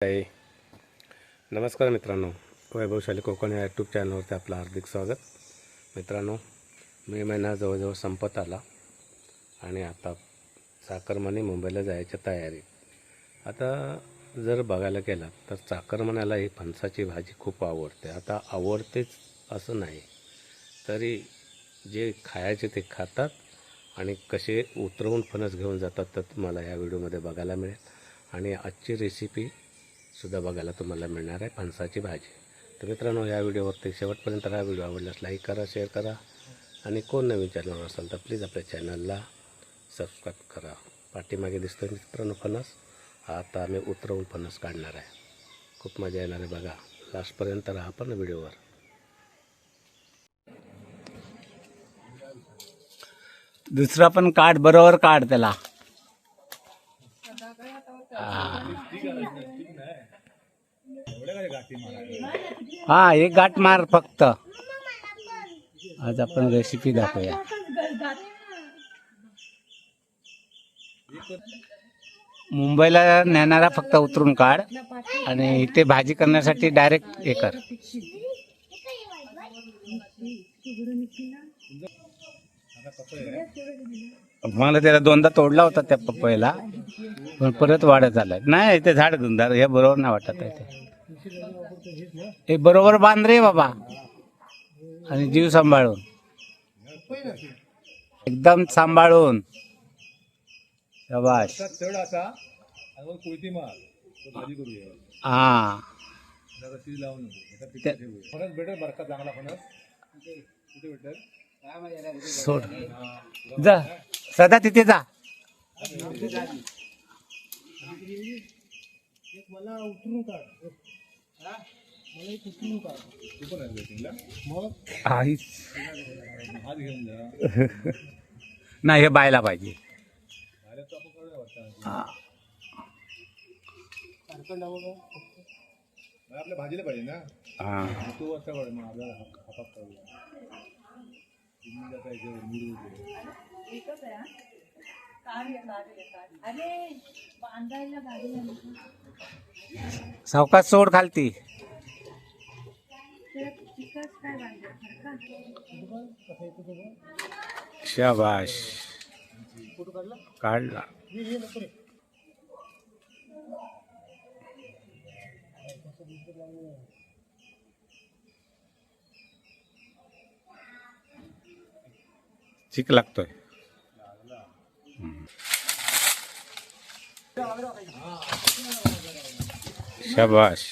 आहे नमस्कार मित्रांनो. वैभवशाली कोकण या यूट्यूब चॅनलवरती आपलं हार्दिक स्वागत. मित्रांनो मे महिना जवळजवळ संपत आला आणि आता चाकरमानी मुंबईला जायच्या तयारीत आता जर बघायला गेलात तर चाकरमान्याला ही फणसाची भाजी खूप आवडते. आता आवडतेच असं नाही तरी जे खायचे ते खातात आणि कसे उतरवून फणस घेऊन जातात तर तुम्हाला या व्हिडिओमध्ये बघायला मिळेल. आणि आजची रेसिपी सुद्धा बघायला तुम्हाला मिळणार आहे फणसाची भाजी. तर मित्रांनो या व्हिडिओवरती शेवटपर्यंत हा व्हिडिओ आवडल्यास लाईक करा शेअर करा. आणि कोण नवीन चॅनलवर असाल तर प्लीज आपल्या चॅनलला सबस्क्राईब करा. पाठीमागे दिसतोय मित्रांनो फणस. आता आम्ही उतरवून फणस काढणार आहे. खूप मजा येणार आहे बघा. लास्टपर्यंत राहा पण व्हिडिओवर. दुसरा पण काढ बरोबर काढ त्याला. हा एक गाठ मार फक्त. आज आपण रेसिपी दाखवूया. मुंबईला नेणारा फक्त उतरून काढ आणि इथे भाजी करण्यासाठी डायरेक्ट हे कर. मला त्याला दोनदा तोडला होता त्या पपईला पण परत वाढत आलाय. नाही ते झाड धुंदार हे बरोबर नाही वाटत आहे ते. हे बरोबर बांध रे बाबा. आणि जीव सांभाळून. एकदम सांभाळून. शबाश चढ असा आणि मग कोयती हा एका त्या- पिठात ठेवूया. फणस भेटेल बरं का चांगला फणस कुठे भेटेल सोड जा सदा तिथे जा तू पण आहे वेटिंगला आई हात घेऊन जा. नाही हे बायला पाहिजे. आल्या तर आपण करूया वाटतं हा. मग आपल्या भाजीला पाहिजे ना. हा. मग तू वाजता काढ मग आपल्याला तुम्ही याच्यावर वगैरे. सावकाश सोड खालती. शाबाश. काढला. चिक लागतोय. शाबाश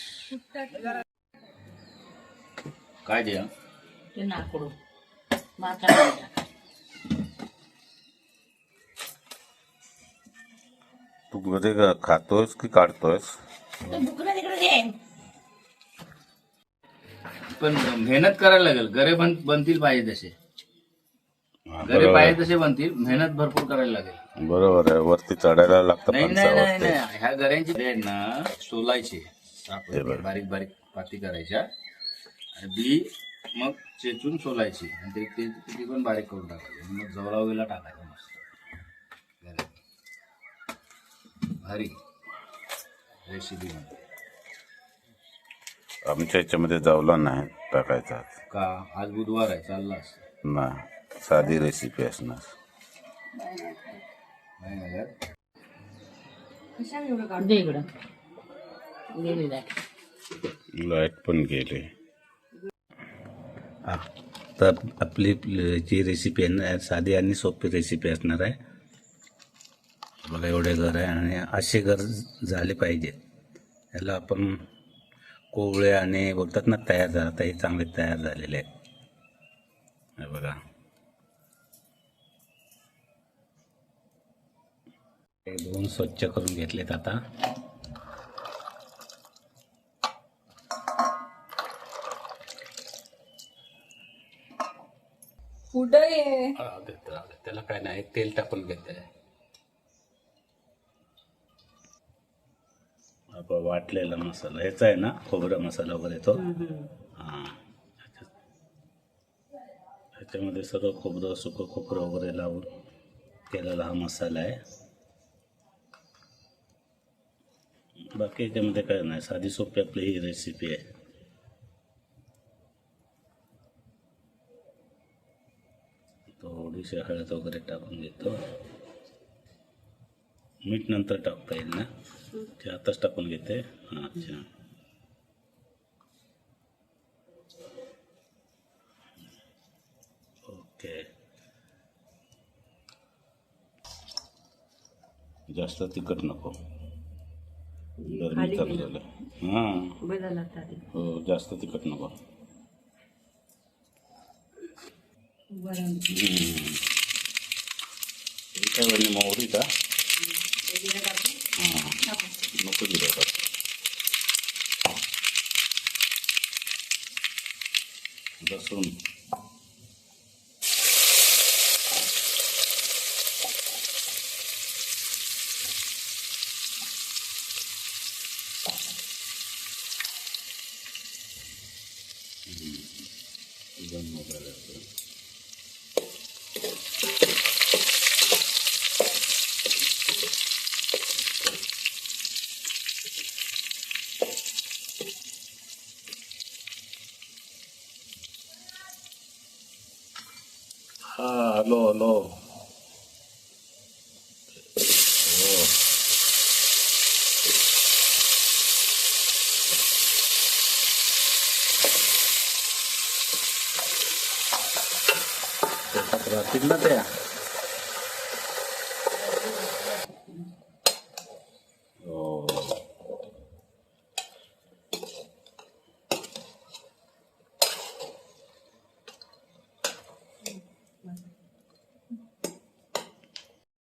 काय द्या ते नाकडू माता नाही टाकायचं. तू घरी का- खातोयस की काढतोयस? ते बुकलं तिकडे दे पण मेहनत करायला लागेल. गरे बन बनतील पाहिजे तसे. गरे बरोबर. पाहिजे तसे बनतील. मेहनत भरपूर करायला लागेल. बरोबर आहे. वरती चढायला लागतं नाही नाही नाही फणसावरती नाही. ह्या गऱ्यांची आहेत ना सोलायचे. हे बघ. बारीक बारीक पाती करायच्या. आणि बी मग चेचून सोलायची. आणि ते ते ते पण बारीक करून टाकायचे. मग जवळा वगैरे टाकायचं मस्त. भारी. रेसिपी म्हणते आमच्या याच्यामध्ये जावला नाही टाकायचा का? आज बुधवार आहे. चालला असं ना साधी रेसिपी असणार? दे इकडं. गेली लाइट पण गेले. तर आपली जी रेसिपी आहे ना साधी आणि सोपी रेसिपी असणार आहे. बघा एवढे घर आहे आणि असे घर झाले पाहिजे. याला आपण कोवळे आणि बोलतात ना तयार झाला आता हे चांगले तयार झालेले आहेत. हे बघा. हे धुवून स्वच्छ करून घेतलेत आता. कुठं. त्याला काय नाही तेल टाकून घेते. आपण वाटलेला मसाला ह्याचा आहे ना खोबरा मसाला वगैरे तो? हा ह्याच्यामध्ये सर्व खोबरं सुकं खोबरं वगैरे लावून केलेला हा मसाला आहे. बाकी याच्यामध्ये काय नाही साधी सोपी आपली ही रेसिपी आहे थोडीशी हळद वगैरे टाकून घेतो मीठ नंतर टाकता येईल ना? ते आताच टाकून घेते हाँ अच्छा। ओके। जास्त तिखट नको। गरमी चालू झालं हां. बदलला आधी हो जास्त तिखट नको. काय म्हणजे मोहरी का? ते जिरं टाकू हां. नको लसूण. एकदम मोकळं लागतं. हा हॅलो हॅलो हो राहतील ना त्या